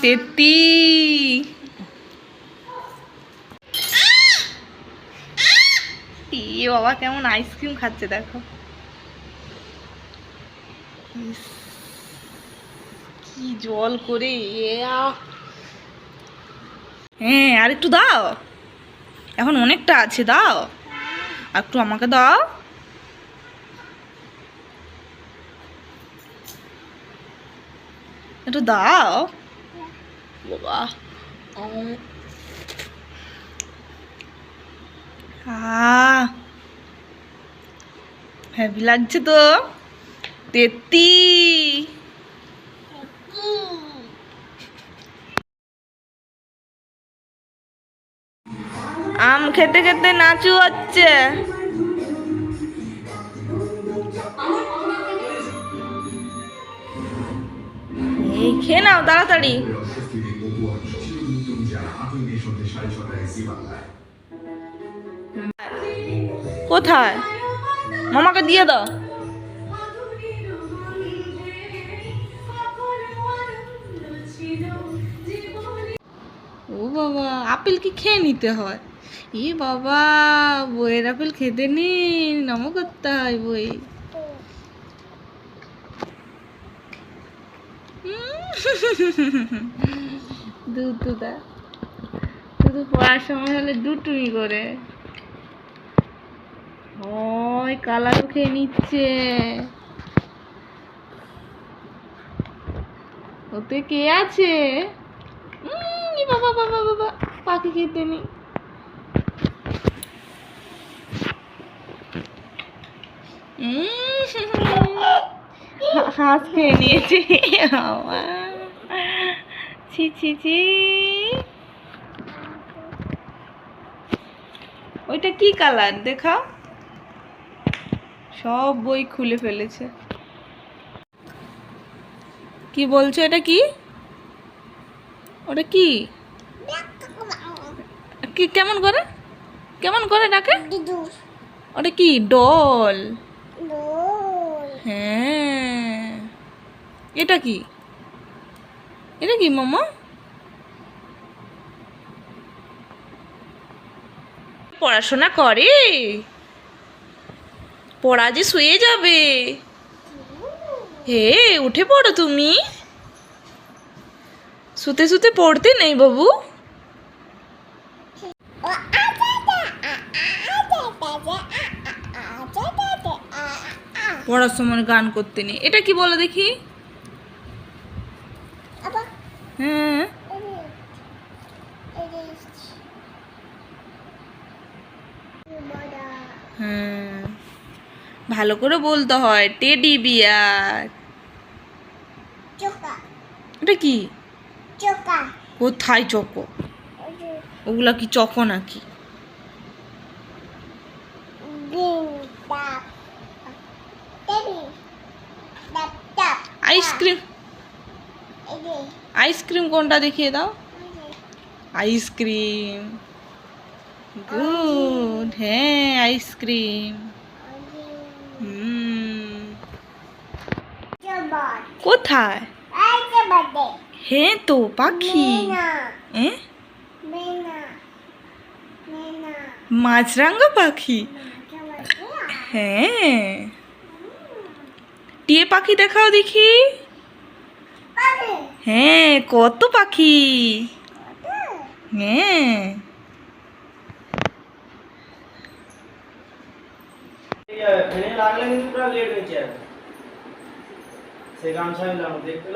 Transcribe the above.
তেত্তি ইয়ে বাবা কেমন আইসক্রিম খাচ্ছে, দেখো। কি জল করে। হ্যাঁ আর একটু দাও। এখন অনেকটা আছে, দাও। আর একটু আমাকে দাও। একটু দাও। বাবা। লাগছে তো। তেত্তি। আম খেতে খেতে নাচু হচ্ছে। খেয়ে নাও, তাড়াতাড়ি। কোথায়? মামাকে দিয়ে দাও। ও বাবা, আপেল কি খেয়ে নিতে হয়? এ বাবা, বইয়ের আপেল খেতে নেই, নমো করতে হয় বই। দুধ শুধু পড়ার সময় হলে দুটুমি করে। হয় কালারও খেয়ে নিচ্ছে। ওতে কে আছে? বাবা বাবা বাবা, পাখি খেতে নেই। হাঁস খেয়ে নিয়েছে। বাবা। ছি ছি ছি। ওইটা কি কালার? দেখাও। সব বই খুলে ফেলেছে। কি বলছো এটা কি? ওটা কি? কি কেমন করে? কেমন করে ডাকে ওটা কি? ডল। হ্যাঁ। এটা কি? এটা কি, মামা? পড়াশোনা করে? পড়া যে শুয়ে যাবে। হে, উঠে পড়ো তুমি। শুতে শুতে পড়তে নেই বাবু। পড়ার সময় গান করতে নেই। এটা কি বলো দেখি? হ্যাঁ। হ্যাঁ। ভালো করে বলতে হয় টেডি বিয়ার। এটা কি? কোথায় চকো? ওগুলা কি চকো নাকি? আইসক্রিম আইসক্রিম কোনটা দেখিয়ে দাও। আইসক্রিম গুড হ্যাঁ আইসক্রিম কোথায়? হ্যাঁ তো, পাখি। মাছরাঙ্গা পাখি? হ্যাঁ। টিয়ে পাখি দেখাও দেখি। হ্যাঁ কত পাখি? হ্যাঁ। দেখতে